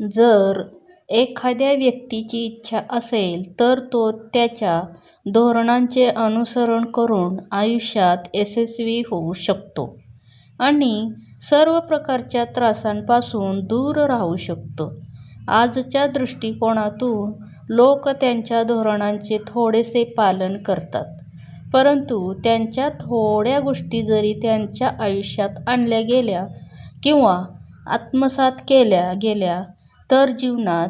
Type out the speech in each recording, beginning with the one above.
जर एखाद्या व्यक्तीची इच्छा असेल तर तो त्याच्या धोरणांचे अनुसरण करून आयुष्यात यशस्वी होऊ शकतो आणि सर्व प्रकारच्या त्रासांपासून दूर राहू शकतो. आजच्या दृष्टिकोनातून लोक त्यांच्या धोरणांचे थोडेसे पालन करतात परंतु त्यांच्या थोड्या गोष्टी जरी त्यांच्या आयुष्यात आणल्या गेल्या किंवा आत्मसात केल्या गेल्या तर जीवनात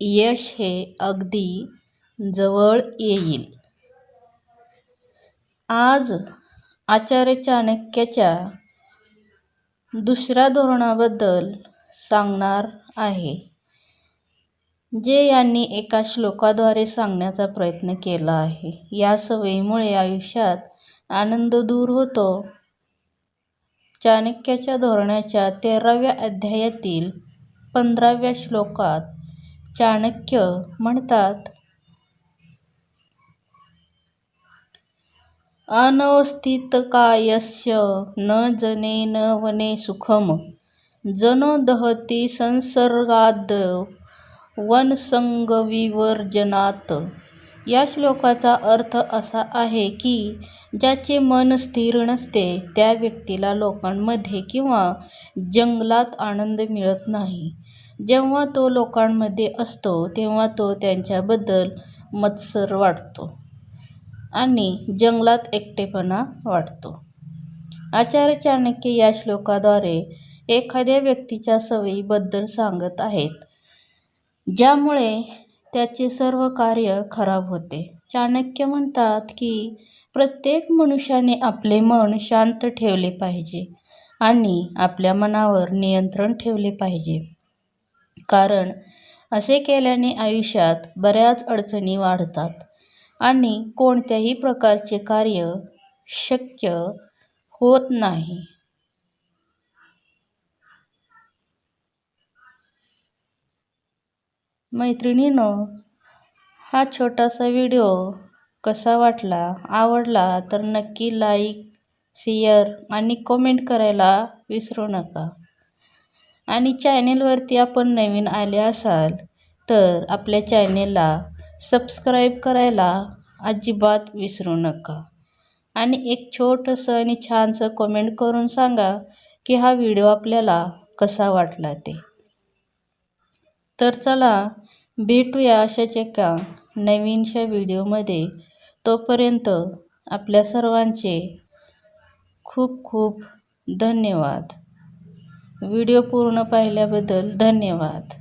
यश हे अगदी जवळ येईल. आज आचार्य चाणक्याच्या दुसऱ्या धोरणाबद्दल सांगणार आहे. जे यांनी एका श्लोकाद्वारे सांगण्याचा प्रयत्न केला आहे. या सवयीमुळे आयुष्यात आनंद दूर होतो. चाणक्याच्या धोरणाच्या तेराव्या अध्यायातील पंधराव्या श्लोकात चाणक्य म्हणतात अनवस्थितकायस्य न जनेन वने सुखम जनो दहती संसर्गाद वनसंगविवर्जनात। या श्लोकाचा अर्थ असा आहे की ज्याचे मन स्थिर नसते त्या व्यक्तीला लोकांमध्ये किंवा जंगलात आनंद मिळत नाही. जेव्हा तो लोकांमध्ये असतो तेव्हा तो त्यांच्याबद्दल मत्सर वाटतो आणि जंगलात एकटेपणा वाटतो आचार्य चाणक्य या श्लोकाद्वारे एखाद्या व्यक्तीच्या सवयीबद्दल सांगत आहेत ज्यामुळे त्याचे सर्व कार्य खराब होते. चाणक्य म्हणतात की प्रत्येक मनुष्याने आपले मन शांत ठेवले पाहिजे आणि आपल्या मनावर नियंत्रण ठेवले पाहिजे. कारण असे केल्याने आयुष्यात बऱ्याच अडचणी वाढतात आणि कोणत्याही प्रकारचे कार्य शक्य होत नाही. मैत्रिणीनो हा छोटासा व्हिडिओ कसा वाटला आवडला तर नक्की लाईक शेअर आणि कमेंट करायला विसरू नका. आणि चॅनेलवरती आपण नवीन आले असाल तर आपल्या चॅनेलला सबस्क्राईब करायला अजिबात विसरू नका. आणि एक छोटंसं आणि छानसं कमेंट करून सांगा की हा व्हिडिओ आपल्याला कसा वाटला ते. तर चला भेटूया अशाच एका नवीनशा व्हिडिओमध्ये. तोपर्यंत आपल्या सर्वांचे खूप खूप धन्यवाद. व्हिडिओ पूर्ण पाहिल्याबद्दल धन्यवाद.